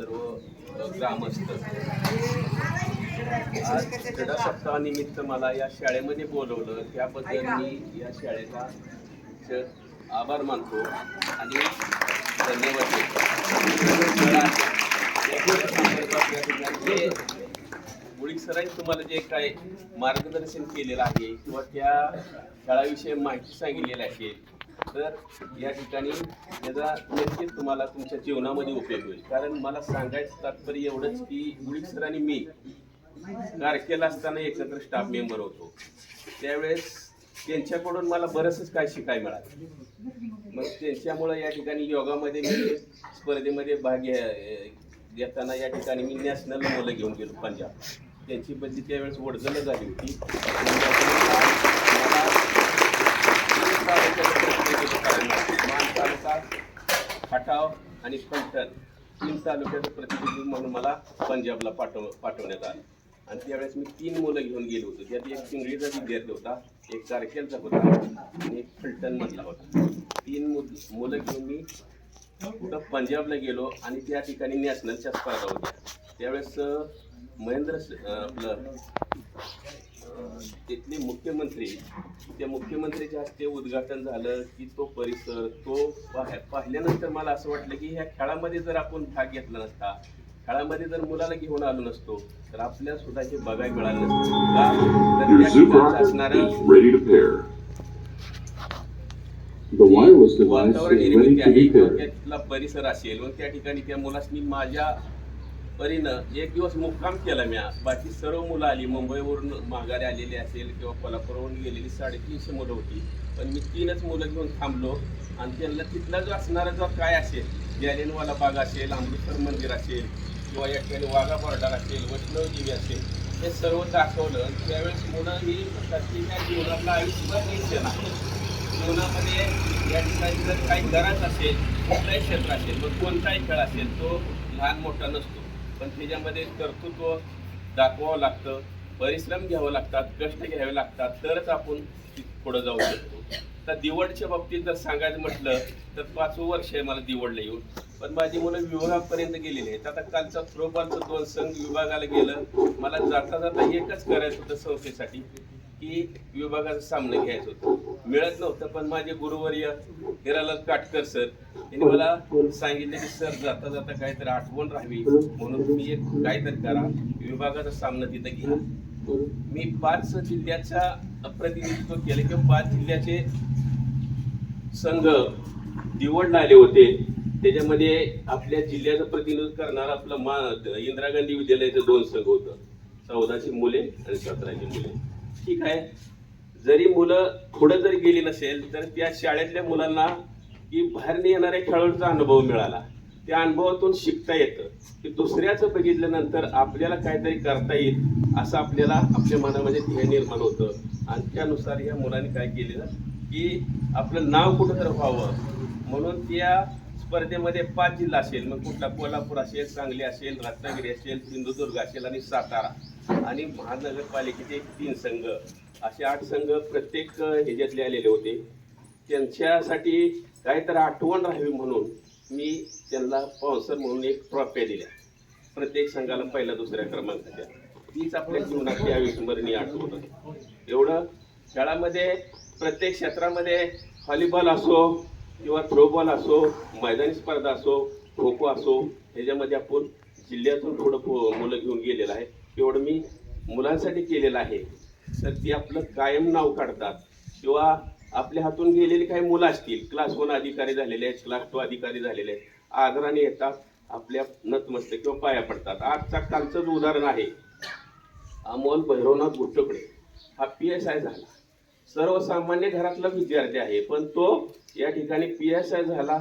सर्व ग्रामस्थ. आज क्रीडा सप्ताहानिमित्त मला या शाळेमध्ये बोलवलं. त्याबद्दल मी या शाळेचा आभार मानतो आणि धन्यवाद देतो. मुळीक सरांनी तुम्हाला जे काय मार्गदर्शन केलेलं आहे किंवा त्या शाळाविषयी माहिती सांगितलेली असेल तर या ठिकाणी याचा नक्कीच तुम्हाला तुमच्या जीवनामध्ये उपयोग होईल. कारण मला सांगायचं तात्पर्य एवढंच की मुळीक सर आणि मी कारकेला असताना एकत्र स्टाफ मेंबर होतो. त्यावेळेस त्यांच्याकडून मला बरंचसं काय शिकायला मिळालं. मग त्यांच्यामुळं या ठिकाणी योगामध्ये मी स्पर्धेमध्ये भाग घेताना या ठिकाणी मी नॅशनल मुलं घेऊन गेलो पंजाब त्यांची बदली त्यावेळेस वडजलं झाली होती. आणि फलटण तीन तालुक्याचं प्रतिनिधी म्हणून मला पंजाबला पाठव पाठवण्यात आलं. आणि त्यावेळेस मी तीन मुलं घेऊन गेलो होतो. त्यात एक चिंगळीचा विद्यार्थी होता एक कारकेलचा होता आणि एक फलटणमधला होता. तीन मुल- मुलं घेऊन मी कुठं पंजाबला गेलो आणि त्या ठिकाणी नॅशनलच्या स्पर्धा होत्या. त्यावेळेस महेंद्र आपलं तिथले मुख्यमंत्री त्या मुख्यमंत्र्याच्या हस्ते उद्घाटन झालं की तो परिसर तो पाह- पाहिल्यानंतर मला असं वाटलं की ह्या खेळामध्ये जर आपण भाग घेतला नसता खेळामध्ये जर मुलाला घेऊन आलो नसतो तर आपल्या सुद्धा हे बघायला मिळालं नसतं. वातावरण निर्मिती आहे. किंवा. त्यातला परिसर असेल व त्या ठिकाणी त्या मुलासनी माझ्या परीनं एक दिवस मुक्काम केला मी बाकी सर्व मुलं आली. मुंबईवरून माघारी आलेली असेल किंवा कोल्हापूरवरून गेलेली साडेतीनशे मुलं होती. पण मी तीनच मुलं घेऊन थांबलो. आणि त्यांना तिथला जो असणारा जो काय असेल जालियनवाला बाग असेल अमृतसर मंदिर असेल किंवा या ठिकाणी वाघा बॉर्डर असेल वैष्णवदेवी असेल हे सर्व दाखवलं. त्यावेळेस मुलं ही म्हणतात त्या जीवनातला आयुष्यभर टेन्शन जीवनामध्ये या ठिकाणी जर काही गरज असेल कुठलाही क्षेत्र असेल मग कोणताही खेळ असेल तो लहान मोठा नसतो. पण त्याच्यामध्ये कर्तृत्व दाखवावं लागतं परिश्रम घ्यावं लागतात कष्ट घ्यावे लागतात तरच आपण पुढं जाऊ शकतो. तर दिवडच्या बाबतीत जर सांगायचं म्हटलं तर पाचवं वर्ष आहे मला दिवडला येऊन. पण माझी मुलं विभागापर्यंत गेलेली आहेत. आता कालचा थ्रोबॉलचं दोन संघ विभागाला गेलं. मला जाता जाता एकच करायचं होतं संस्थेसाठी. की विभागाचा सामना घ्यायचा होता. मिळत नव्हतं पण माझे गुरुवर्य हिरालाल काटकर सर यांनी मला सांगितलं की सर जाता जाता काहीतरी आठवण राहावी. म्हणून तुम्ही एक काहीतरी करा. विभागाचा सामना तिथं घ्या. मी पाच जिल्ह्याचा प्रतिनिधित्व केलं किंवा पाच जिल्ह्याचे संघ निवडून आले होते. त्याच्यामध्ये आपल्या जिल्ह्याचं प्रतिनिधित्व करणारा आपलं मा इंदिरा गांधी विद्यालयाचं दोन संघ होतं. चौदाची मुले आणि सतराची मुले. ठीक आहे. जरी मुलं पुढं जरी गेली नसेल तर त्या शाळेतल्या मुलांना की बाहेरने येणाऱ्या खेळाडूचा अनुभव मिळाला. त्या अनुभवातून शिकता येतं. की दुसऱ्याचं बघितल्यानंतर आपल्याला काहीतरी करता येईल असं आपल्याला आपल्या मनामध्ये ध्येय निर्माण होतं. आणि त्यानुसार या मुलांनी काय केलेलं? की आपलं नाव कुठं तर व्हावं. म्हणून त्या स्पर्धेमध्ये पाच जिल्हा असेल. मग कुठला कोल्हापूर असेल सांगली असेल रत्नागिरी असेल सिंधुदुर्ग असेल आणि सातारा. आणि महानगरपालिकेचे तीन संघ असे आठ संघ प्रत्येक ह्याच्यातले आलेले होते. त्यांच्यासाठी काहीतरी आठवण राहावी म्हणून मी त्यांना स्पॉन्सर म्हणून एक ट्रॉफ्या दिल्या. प्रत्येक संघाला पहिल्या दुसऱ्या क्रमांकाच्या. तीच आपल्या जीवनातली अविस्मरणीय आठवण आहे. एवढं खेळामध्ये प्रत्येक क्षेत्रामध्ये व्हॉलीबॉल असो किंवा थ्रोबॉल असो मैदानी स्पर्धा असो खो खो असो ह्याच्यामध्ये आपण जिल्ह्यातून थोडं मुलं घेऊन गेलेलं आहे. एवढं मी मुलांसाठी केलेलं आहे. तर ती आपलं कायम नाव काढतात. किंवा आपल्या हातून गेलेली काही मुलं असतील क्लास वन अधिकारी झालेले आहेत क्लास टू अधिकारी झालेले आहेत आदराने येतात आपल्या नतमस्त किंवा पाया पडतात. आजचा कालचंच उदाहरण आहे. अमोल भैरवनाथ गुट्टकडे. हा पी एस आय झाला. सर्वसामान्य घरातला विद्यार्थी आहे पण तो या ठिकाणी पी एस आय झाला.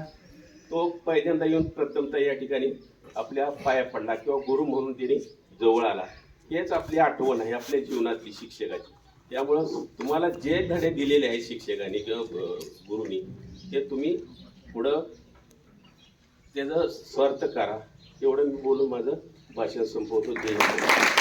तो पहिल्यांदा येऊन प्रथमतः या ठिकाणी आपल्या पाया पडला किंवा गुरु म्हणून तिने जवळ आला. हेच आपली आठवण आहे आपल्या जीवनातली शिक्षकाची. त्यामुळं तुम्हाला जे धडे दिलेले आहेत शिक्षकांनी किंवा गुरुनी ते तुम्ही पुढं त्याचं स्वार्थ करा. एवढं मी बोलून माझं भाषण संपवतो. जय